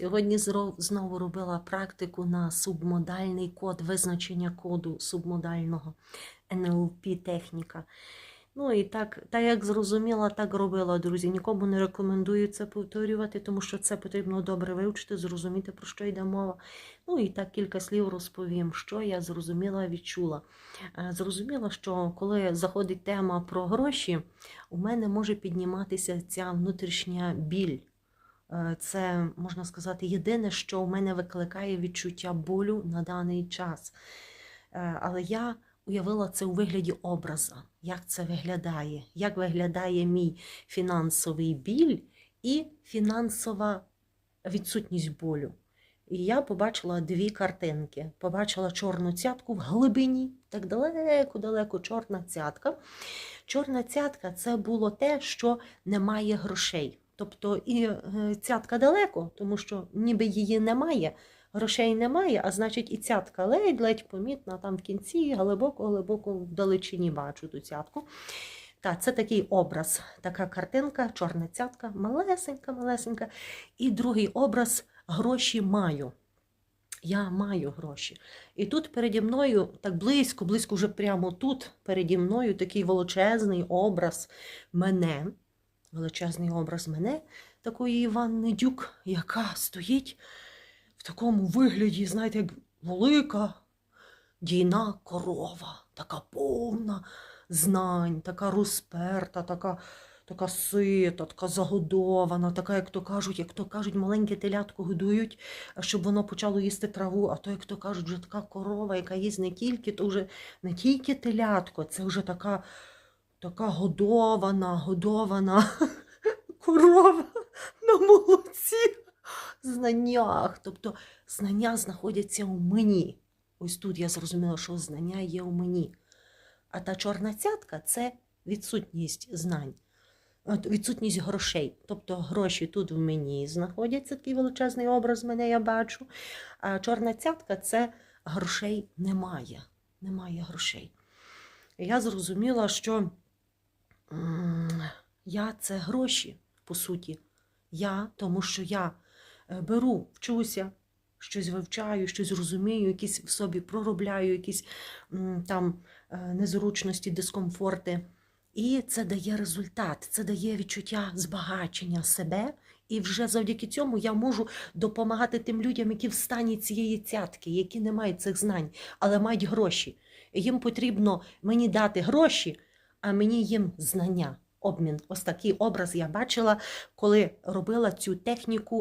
Сьогодні знову робила практику на субмодальний код, визначення коду субмодального НЛП техніка. Ну і так, так як зрозуміла, так робила, друзі. Нікому не рекомендую це повторювати, тому що це потрібно добре вивчити, зрозуміти, про що йде мова. Ну і так кілька слів розповім, що я зрозуміла, відчула. Е, Зрозуміла, що коли заходить тема про гроші, у мене може підніматися ця внутрішня біль. Е, Це, можна сказати, єдине, що у мене викликає відчуття болю на даний час. Е, Але я уявила це у вигляді образа, як це виглядає, як виглядає мій фінансовий біль і фінансова відсутність болю. І я побачила дві картинки. Побачила чорну цятку в глибині, так далеко-далеко чорна цятка. Чорна цятка це було те, що немає грошей. Тобто і е, цятка далеко, тому що ніби її немає, грошей немає, а значить і цятка ледь-ледь помітна там в кінці, глибоко-глибоко в далечині бачу ту цятку. Та, це такий образ, така картинка, чорна цятка, малесенька, малесенька. І другий образ гроші маю. Я маю гроші. І тут переді мною, так близько, близько вже прямо тут, переді мною такий величезний образ мене, величезний образ мене, такої Іванни Дюк, яка стоїть в такому вигляді, знаєте, як велика дійна корова, така повна знань, така розперта, така, така сита, така загодована, така, як то кажуть, як то кажуть, маленьке телятко годують, щоб воно почало їсти траву, а то, як то кажуть, вже така корова, яка їсть не тільки, то вже не тільки телятко, це вже така, така годована, годована корова на молоці, знаннях. Тобто знання знаходяться у мені. Ось тут я зрозуміла, що знання є у мені. А та чорна цятка це відсутність знань, відсутність грошей. Тобто гроші тут в мені знаходяться, такий величезний образ мене я бачу. А чорна цятка це грошей немає. Немає грошей. Я зрозуміла, що я це гроші, по суті. Я, тому що я е, беру, вчуся, щось вивчаю, щось розумію, якісь в собі проробляю, якісь там е, незручності, дискомфорти. І це дає результат, це дає відчуття збагачення себе. І вже завдяки цьому я можу допомагати тим людям, які в стані цієї цятки, які не мають цих знань, але мають гроші. Їм потрібно мені дати гроші, а мені їм знання, обмін. Ось такий образ я бачила, коли робила цю техніку